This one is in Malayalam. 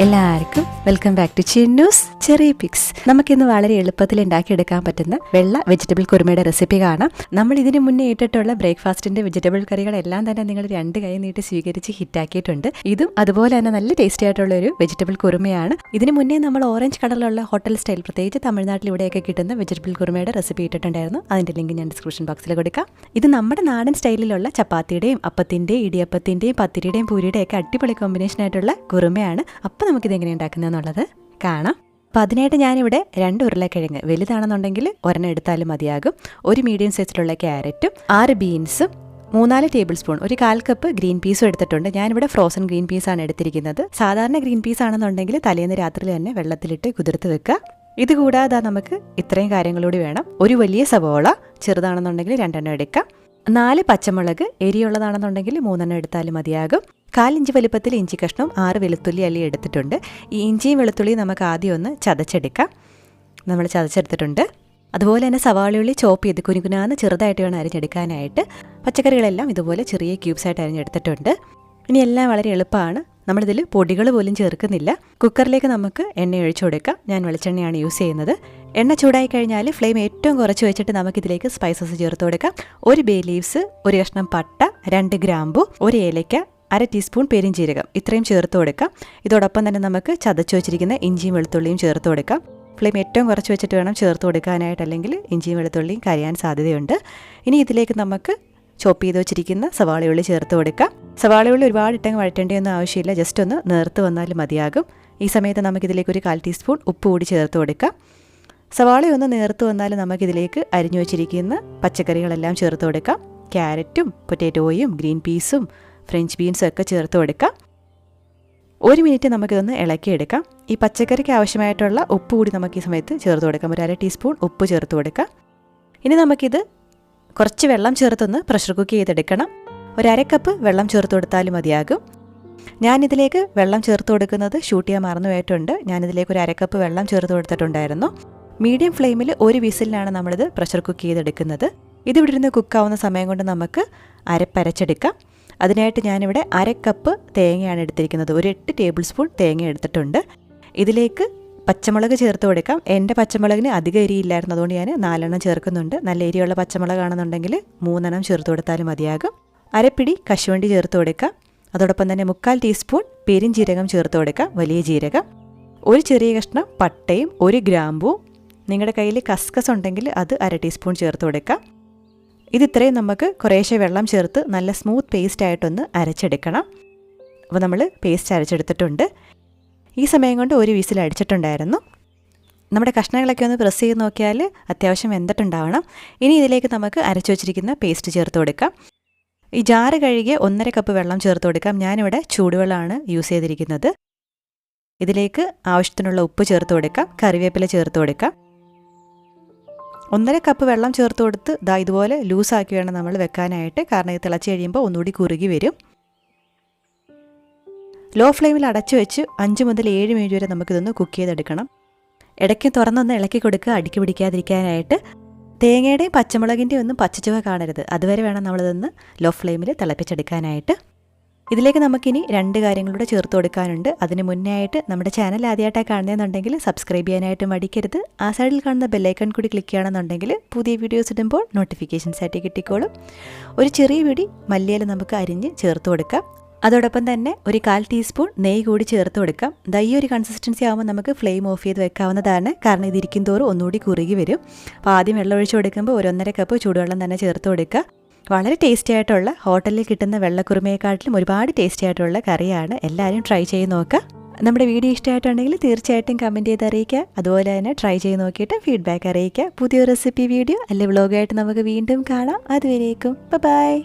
എല്ലാവർക്കും വെൽക്കം ബാക്ക് ടു ചിന്നൂസ് ചെറിയ പിക്സ് നമുക്ക് ഇന്ന് വളരെ എളുപ്പത്തിൽ ഉണ്ടാക്കിയെടുക്കാൻ പറ്റുന്ന വെള്ള വെജിറ്റബിൾ കുറുമയുടെ റെസിപ്പി കാണാം. നമ്മൾ ഇതിന് മുന്നേ ഇട്ടിട്ടുള്ള ബ്രേക്ക്ഫാസ്റ്റിന്റെ വെജിറ്റബിൾ കറികളെല്ലാം തന്നെ നിങ്ങൾ രണ്ട് കൈ നീട്ടി സ്വീകരിച്ച് ഹിറ്റാക്കിയിട്ടുണ്ട് ഇതും അതുപോലെ തന്നെ നല്ല ടേസ്റ്റി ആയിട്ടുള്ള ഒരു വെജിറ്റബിൾ കുറുമയാണ്. ഇതിന് മുന്നേ നമ്മൾ ഓറഞ്ച് കളറിലുള്ള ഹോട്ടൽ സ്റ്റൈൽ പ്രത്യേകിച്ച് തമിഴ്നാട്ടിൽ ഇവിടെയൊക്കെ കിട്ടുന്ന വെജിറ്റബിൾ കുറുമയുടെ റെസിപ്പി ഇട്ടിട്ടുണ്ടായിരുന്നു. അതിന്റെ ലിങ്ക് ഞാൻ ഡിസ്ക്രിപ്ഷൻ ബോക്സിൽ കൊടുക്കാം. ഇത് നമ്മുടെ നാടൻ സ്റ്റൈലിലുള്ള ചപ്പാത്തിയുടെയും അപ്പത്തിന്റെയും ഇടിയപ്പത്തിന്റെയും പത്തിരിയുടെയും പൂരിയുടെയും ഒക്കെ അടിപൊളി കോമ്പിനേഷൻ ആയിട്ടുള്ള കുറുമയാണ്. അപ്പം നമുക്കിത് എങ്ങനെ ഉണ്ടാക്കുന്നതെന്നുള്ളത് കാണാം. അപ്പം അതിനായിട്ട് ഞാനിവിടെ രണ്ട് ഉരുളക്കിഴങ്ങ് വലുതാണെന്നുണ്ടെങ്കിൽ ഒരെണ്ണം എടുത്താലും മതിയാകും. ഒരു മീഡിയം സൈസിലുള്ള ക്യാരറ്റും ആറ് ബീൻസും മൂന്നാൽ ടേബിൾ സ്പൂൺ ഒരു കാൽ കപ്പ് ഗ്രീൻ പീസും എടുത്തിട്ടുണ്ട്. ഞാനിവിടെ ഫ്രോസൺ ഗ്രീൻ പീസാണ് എടുത്തിരിക്കുന്നത്. സാധാരണ ഗ്രീൻ പീസ് ആണെന്നുണ്ടെങ്കിൽ തലേന്ന് രാത്രി തന്നെ വെള്ളത്തിലിട്ട് കുതിർത്ത് വെക്കുക. ഇത് കൂടാതെ നമുക്ക് ഇത്രയും കാര്യങ്ങളൂടി വേണം. ഒരു വലിയ സവോള ചെറുതാണെന്നുണ്ടെങ്കിൽ രണ്ടെണ്ണം എടുക്കാം. നാല് പച്ചമുളക് എരിയുള്ളതാണെന്നുണ്ടെങ്കിൽ മൂന്നെണ്ണം എടുത്താലും മതിയാകും. കാലിഞ്ച് വലുപ്പത്തിൽ ഇഞ്ചി കഷ്ണം ആറ് വെളുത്തുള്ളി അല്ലി എടുത്തിട്ടുണ്ട്. ഈ ഇഞ്ചിയും വെളുത്തുള്ളിയും നമുക്ക് ആദ്യം ഒന്ന് ചതച്ചെടുക്കാം. നമ്മൾ ചതച്ചെടുത്തിട്ടുണ്ട്. അതുപോലെ തന്നെ സവാളയുള്ളി ചോപ്പ് ചെയ്ത് കുനുകുനാന്ന് ചെറുതായിട്ട് വേണം അരിഞ്ഞെടുക്കാനായിട്ട്. പച്ചക്കറികളെല്ലാം ഇതുപോലെ ചെറിയ ക്യൂബ്സായിട്ട് അരിഞ്ഞെടുത്തിട്ടുണ്ട്. ഇനി എല്ലാം വളരെ എളുപ്പമാണ്. നമ്മളിതിൽ പൊടികൾ പോലും ചേർക്കുന്നില്ല. കുക്കറിലേക്ക് നമുക്ക് എണ്ണ ഒഴിച്ചു കൊടുക്കാം. ഞാൻ വെളിച്ചെണ്ണയാണ് യൂസ് ചെയ്യുന്നത്. എണ്ണ ചൂടായി കഴിഞ്ഞാൽ ഫ്ലെയിം ഏറ്റവും കുറച്ച് വെച്ചിട്ട് നമുക്കിതിലേക്ക് സ്പൈസസ് ചേർത്ത് കൊടുക്കാം. ഒരു ബേ ലീവ്സ് ഒരു കഷ്ണം പട്ട രണ്ട് ഗ്രാമ്പു ഒരു ഏലയ്ക്ക അര ടീസ്പൂൺ പെരിഞ്ചീരകം ഇത്രയും ചേർത്ത് കൊടുക്കാം. ഇതോടൊപ്പം തന്നെ നമുക്ക് ചതച്ചു വെച്ചിരിക്കുന്ന ഇഞ്ചിയും വെളുത്തുള്ളിയും ചേർത്ത് കൊടുക്കാം. ഫ്ലെയിം ഏറ്റവും കുറച്ച് വെച്ചിട്ട് വേണം ചേർത്ത് കൊടുക്കാനായിട്ട് അല്ലെങ്കിൽ ഇഞ്ചിയും വെളുത്തുള്ളിയും കരയാൻ സാധ്യതയുണ്ട്. ഇനി ഇതിലേക്ക് നമുക്ക് ചോപ്പ് ചെയ്ത് വെച്ചിരിക്കുന്ന സവാളയുള്ളി ചേർത്ത് കൊടുക്കാം. സവാളയുള്ളി ഒരുപാട് ഇട്ടങ്ങ് വഴറ്റേണ്ടിയൊന്നും ആവശ്യമില്ല. ജസ്റ്റ് ഒന്ന് നേർത്ത് വന്നാൽ മതിയാകും. ഈ സമയത്ത് നമുക്കിതിലേക്ക് ഒരു കാൽ ടീസ്പൂൺ ഉപ്പ് കൂടി ചേർത്ത് കൊടുക്കാം. സവാള ഒന്ന് നേർത്ത് വന്നാൽ നമുക്കിതിലേക്ക് അരിഞ്ഞു വെച്ചിരിക്കുന്ന പച്ചക്കറികളെല്ലാം ചേർത്ത് കൊടുക്കാം. ക്യാരറ്റും പൊറ്റാറ്റോയും ഗ്രീൻ പീസും ഫ്രഞ്ച് ബീൻസും ഒക്കെ ചേർത്ത് കൊടുക്കാം. ഒരു മിനിറ്റ് നമുക്കിതൊന്ന് ഇളക്കിയെടുക്കാം. ഈ പച്ചക്കറിക്ക് ആവശ്യമായിട്ടുള്ള ഉപ്പ് കൂടി നമുക്ക് ഈ സമയത്ത് ചേർത്ത് കൊടുക്കാം. ഒരു അര ടീസ്പൂൺ ഉപ്പ് ചേർത്ത് കൊടുക്കാം. ഇനി നമുക്കിത് കുറച്ച് വെള്ളം ചേർത്തൊന്ന് പ്രഷർ കുക്ക് ചെയ്തെടുക്കണം. ഒരു അര കപ്പ് വെള്ളം ചേർത്ത് കൊടുത്താലും മതിയാകും. ഞാനിതിലേക്ക് വെള്ളം ചേർത്ത് കൊടുക്കുന്നത് ഷൂട്ട് ചെയ്യാൻ മറന്നുപോയിട്ടുണ്ട് ഞാനിതിലേക്ക് ഒരു അരക്കപ്പ് വെള്ളം ചേർത്ത് കൊടുത്തിട്ടുണ്ടായിരുന്നു. മീഡിയം ഫ്ലെയിമിൽ ഒരു വിസിലിനാണ് നമ്മളിത് പ്രഷർ കുക്ക് ചെയ്തെടുക്കുന്നത്. ഇതിവിടെ ഇരുന്ന് കുക്കാവുന്ന സമയം കൊണ്ട് നമുക്ക് അരപ്പരച്ചെടുക്കാം അതിനായിട്ട് ഞാനിവിടെ അര കപ്പ് തേങ്ങയാണ് എടുത്തിരിക്കുന്നത്. ഒരു എട്ട് ടേബിൾ സ്പൂൺ തേങ്ങ എടുത്തിട്ടുണ്ട്. ഇതിലേക്ക് പച്ചമുളക് ചേർത്ത് കൊടുക്കാം. എന്റെ പച്ചമുളകിന് അധികം എരിയില്ലായിരുന്നു. അതുകൊണ്ട് ഞാൻ നാലെണ്ണം ചേർക്കുന്നുണ്ട്. നല്ല എരിയുള്ള പച്ചമുളകാണെന്നുണ്ടെങ്കിൽ മൂന്നെണ്ണം ചേർത്ത് കൊടുത്താലും മതിയാകും. അരപ്പിടി കശുവണ്ടി ചേർത്ത് കൊടുക്കാം. അതോടൊപ്പം തന്നെ മുക്കാൽ ടീസ്പൂൺ പെരിഞ്ജീരകം ചേർത്ത് കൊടുക്കാം. വലിയ ജീരകം. ഒരു ചെറിയ കഷ്ണം പട്ടയും ഒരു ഗ്രാമ്പുവും. നിങ്ങളുടെ കയ്യിൽ കസ്കസ് ഉണ്ടെങ്കിൽ അത് അര ടീസ്പൂൺ ചേർത്ത് കൊടുക്കാം. ഇത് ഇത്രയും നമുക്ക് കുറേശ്ശെ വെള്ളം ചേർത്ത് നല്ല സ്മൂത്ത് പേസ്റ്റ് ആയിട്ടൊന്ന് അരച്ചെടുക്കണം. അപ്പോൾ നമ്മൾ പേസ്റ്റ് അരച്ചെടുത്തിട്ടുണ്ട്. ഈ സമയം കൊണ്ട് ഒരു വിസിൽ അടിച്ചിട്ടുണ്ടായിരുന്നു. നമ്മുടെ കഷ്ണങ്ങളൊക്കെ ഒന്ന് പ്രസ് ചെയ്ത് നോക്കിയാൽ അത്യാവശ്യം വെന്തിട്ടുണ്ടാവണം. ഇനി ഇതിലേക്ക് നമുക്ക് അരച്ചു വച്ചിരിക്കുന്ന പേസ്റ്റ് ചേർത്ത് കൊടുക്കാം. ഈ ജാറ് കഴുകിയ ഒന്നര കപ്പ് വെള്ളം ചേർത്ത് കൊടുക്കാം. ഞാനിവിടെ ചൂടുവെള്ളമാണ് യൂസ് ചെയ്തിരിക്കുന്നത്. ഇതിലേക്ക് ആവശ്യത്തിനുള്ള ഉപ്പ് ചേർത്ത് കൊടുക്കാം. കറിവേപ്പില ചേർത്ത് കൊടുക്കാം. ഒന്നര കപ്പ് വെള്ളം ചേർത്ത് കൊടുത്ത് ഇതാ ഇതുപോലെ ലൂസാക്കി വേണം നമ്മൾ വെക്കാനായിട്ട്. കാരണം ഇത് തിളച്ച് കഴിയുമ്പോൾ ഒന്നുകൂടി കുറുകി വരും. ലോ ഫ്ലെയിമിൽ അടച്ചു വെച്ച് അഞ്ച് മുതൽ ഏഴ് മിനിറ്റ് വരെ നമുക്കിതൊന്ന് കുക്ക് ചെയ്തെടുക്കണം. ഇടയ്ക്ക് തുറന്നൊന്ന് ഇളക്കി കൊടുക്കുക അടുക്കി പിടിക്കാതിരിക്കാനായിട്ട്. തേങ്ങയുടെയും പച്ചമുളകിന്റെയും ഒന്നും പച്ചച്ചുവ കാണരുത്. അതുവരെ വേണം നമ്മളിതൊന്ന് ലോ ഫ്ലെയിമിൽ തിളപ്പിച്ചെടുക്കാനായിട്ട്. ഇതിലേക്ക് നമുക്കിനി രണ്ട് കാര്യങ്ങളൂടെ ചേർത്ത് കൊടുക്കാനുണ്ട്. അതിന് മുന്നേ ആയിട്ട് നമ്മുടെ ചാനൽ ആദ്യമായിട്ടാണ് കാണുന്നതെന്നുണ്ടെങ്കിൽ സബ്സ്ക്രൈബ് ചെയ്യാനായിട്ട് മടിക്കരുത്. ആ സൈഡിൽ കാണുന്ന ബെല്ലൈക്കൺ കൂടി ക്ലിക്ക് ചെയ്യണമെന്നുണ്ടെങ്കിൽ പുതിയ വീഡിയോസ് ഇടുമ്പോൾ നോട്ടിഫിക്കേഷൻസ് ആയിട്ട് കിട്ടിക്കോളും. ഒരു ചെറിയ പിടി മല്ലിയില നമുക്ക് അരിഞ്ഞ് ചേർത്ത് കൊടുക്കാം. അതോടൊപ്പം തന്നെ ഒരു കാൽ ടീസ്പൂൺ നെയ്യ് കൂടി ചേർത്ത് കൊടുക്കാം. ദാ ഒരു കൺസിസ്റ്റൻസി ആകുമ്പോൾ നമുക്ക് ഫ്ലെയിം ഓഫ് ചെയ്ത് വെക്കാവുന്നതാണ്. കാരണം ഇതിരിക്കും തോറും ഒന്നുകൂടി കുറുകി വരും. അപ്പോൾ ആദ്യം വെള്ളം ഒഴിച്ച് കൊടുക്കുമ്പോൾ ഒരു ഒന്നര കപ്പ് ചൂടുവെള്ളം തന്നെ ചേർത്ത് കൊടുക്കുക. വളരെ ടേസ്റ്റി ആയിട്ടുള്ള ഹോട്ടലിൽ കിട്ടുന്ന വെള്ളക്കുറുമയെക്കാട്ടിലും ഒരുപാട് ടേസ്റ്റി ആയിട്ടുള്ള കറിയാണ്. എല്ലാവരും ട്രൈ ചെയ്ത് നോക്കുക നമ്മുടെ വീഡിയോ ഇഷ്ടമായിട്ടുണ്ടെങ്കിൽ തീർച്ചയായിട്ടും കമന്റ് ചെയ്ത് അറിയിക്കുക. അതുപോലെ തന്നെ ട്രൈ ചെയ്ത് നോക്കിയിട്ട് ഫീഡ്ബാക്ക് അറിയിക്കുക. പുതിയ റെസിപ്പി വീഡിയോ അല്ലെ വ്ളോഗായിട്ട് നമുക്ക് വീണ്ടും കാണാം. അതുവരേക്കും. ബൈ